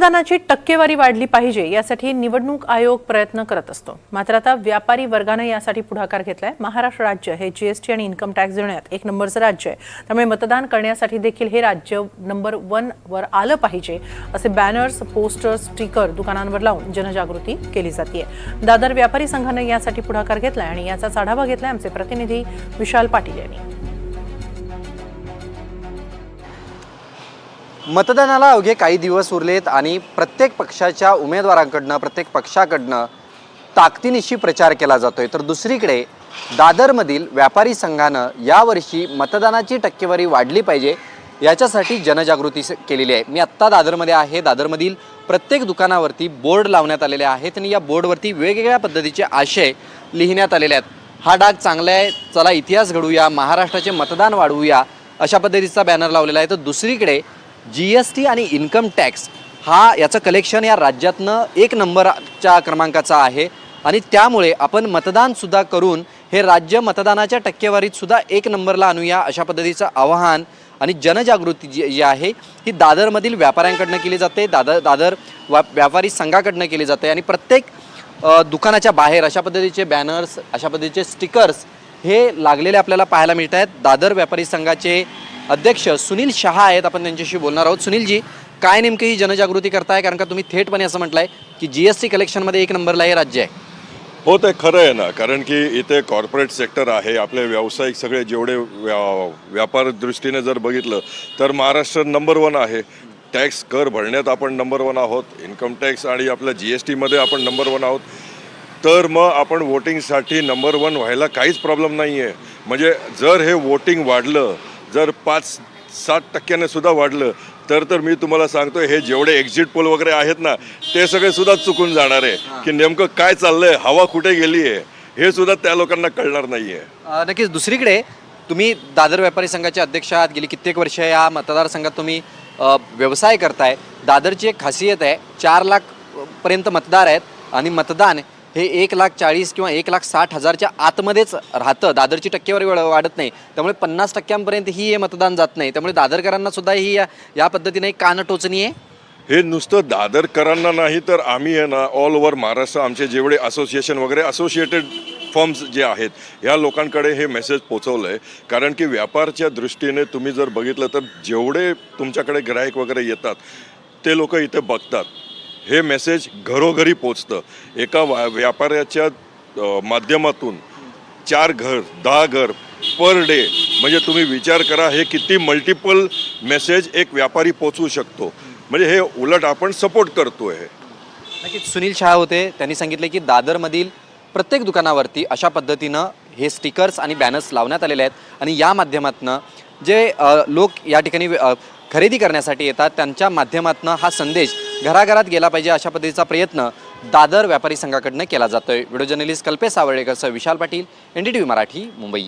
मतदानाची टक्केवारी वाढली पाहिजे यासाठी निवडणूक आयोग प्रयत्न करत असतो. मात्र आता व्यापारी वर्गानं यासाठी पुढाकार घेतलाय. महाराष्ट्र राज्य हे जीएसटी आणि इन्कम टॅक्स देण्यात एक नंबरचं राज्य आहे. त्यामुळे मतदान करण्यासाठी देखील हे राज्य नंबर वन वर आलं पाहिजे असे बॅनर्स पोस्टर्स स्टिकर दुकानांवर लावून जनजागृती केली जाते दादर व्यापारी संघानं यासाठी पुढाकार घेतलाय आणि याचाच आढावा घेतलाय आमचे प्रतिनिधी विशाल पाटील यांनी. मतदानाला अवघे काही दिवस उरलेत आणि प्रत्येक पक्षाच्या उमेदवारांकडनं प्रत्येक पक्षाकडनं ताकदीनिशी प्रचार केला जातोय. तर दुसरीकडे दादरमधील व्यापारी संघानं यावर्षी मतदानाची टक्केवारी वाढली पाहिजे याच्यासाठी जनजागृती स- केलेली आहे. मी आत्ता दादरमध्ये आहे. दादरमधील प्रत्येक दुकानावरती बोर्ड लावण्यात आलेले आहेत आणि या बोर्डवरती वेगवेगळ्या पद्धतीचे आशय लिहिण्यात आलेले आहेत. हा डाग चांगला आहे. चला इतिहास घडूया महाराष्ट्राचे मतदान वाढवूया अशा पद्धतीचा बॅनर लावलेला आहे. तर दुसरीकडे जी एस टी आणि इन्कम टॅक्स हा याचं कलेक्शन या राज्यातनं एक नंबरच्या क्रमांकाचा आहे. आणि त्यामुळे आपण मतदानसुद्धा करून हे राज्य मतदानाच्या टक्केवारीतसुद्धा एक नंबरला आणूया अशा पद्धतीचं आवाहन आणि जनजागृती जी जी आहे ही दादरमधील व्यापाऱ्यांकडनं केली जाते. दादर दादर वा व्यापारी संघाकडनं केली जाते. आणि प्रत्येक दुकानाच्या बाहेर अशा पद्धतीचे बॅनर्स अशा पद्धतीचे स्टिकर्स हे लागलेले आपल्याला पाहायला मिळत आहेत दादर व्यापारी संघाचे अध्यक्ष सुनील शहा आहेत. आपण त्यांच्याशी बोलणार आहोत. सुनीलजी काय नेमकी ही जनजागृती करताय? कारण का तुम्ही थेटपणे असं म्हटलंय की जी एस टी कलेक्शनमध्ये एक नंबरला हे राज्य आहे. हो ते खरं आहे ना. कारण की इथे कॉर्पोरेट सेक्टर आहे. आपले व्यावसायिक सगळे जेवढे व्या व्यापार दृष्टीने जर बघितलं तर महाराष्ट्र नंबर वन आहे. टॅक्स कर भरण्यात आपण नंबर वन आहोत. इन्कम टॅक्स आणि आपल्या जी एस टीमध्ये आपण नंबर वन आहोत. तर मग आपण वोटिंगसाठी नंबर वन व्हायला काहीच प्रॉब्लेम नाही आहे म्हणजे जर हे वोटिंग वाढलं जर पाच सात टक्क्याने सुद्धा वाढलं तर तर मी तुम्हाला सांगतो हे जेवढे एक्झिट पोल वगैरे आहेत ना ते सगळे सुद्धा चुकून जाणार आहे. की नेमकं काय चाललंय हवा कुठे गेली आहे हे सुद्धा त्या लोकांना कळणार नाही आहे नक्कीच. दुसरीकडे तुम्ही दादर व्यापारी संघाचे अध्यक्ष आहात गेली कित्येक वर्ष या मतदारसंघात तुम्ही व्यवसाय करताय. दादरची एक खासियत आहे चार लाख पर्यंत मतदार आहेत आणि मतदान हे एक लाख चाळीस किंवा एक लाख साठ हजारच्या आतमध्येच राहतं. दादरची टक्केवारी वाढ- वाढत नाही. त्यामुळे पन्नास टक्क्यांपर्यंत ही हे मतदान जात नाही. त्यामुळे दादरकरांना सुद्धा ही या या पद्धतीने कान टोचणी आहे. हे नुसतं दादरकरांना नाही तर आम्ही आहे ना ऑल ओव्हर महाराष्ट्र आमचे जेवढे असोसिएशन वगैरे असोसिएटेड फर्म्स जे आहेत ह्या लोकांकडे हे मेसेज पोचवलं आहे कारण की व्यापारच्या दृष्टीने तुम्ही जर बघितलं तर जेवढे तुमच्याकडे ग्राहक वगैरे येतात ते लोक इथे बघतात. हे मेसेज घरोघरी पोचतं. एका वा व्यापाऱ्याच्या माध्यमातून चार घर दहा घर पर डे म्हणजे तुम्ही विचार करा हे किती मल्टिपल मेसेज एक व्यापारी पोचवू शकतो. म्हणजे हे उलट आपण सपोर्ट करतो आहे नक्कीच सुनील शहा होते. त्यांनी सांगितले की दादरमधील प्रत्येक दुकानावरती अशा पद्धतीनं हे स्टिकर्स आणि बॅनर्स लावण्यात आलेले आहेत आणि या माध्यमातनं जे लोक या ठिकाणी खरेदी करण्यासाठी येतात त्यांच्या माध्यमातनं हा संदेश घराघरात गेला पाहिजे अशा पद्धतीचा प्रयत्न दादर व्यापारी संघाकडनं केला जातोय. Video journalist Kalpesh सावर्डेकरसह Vishal Patil N D T V Marathi Mumbai.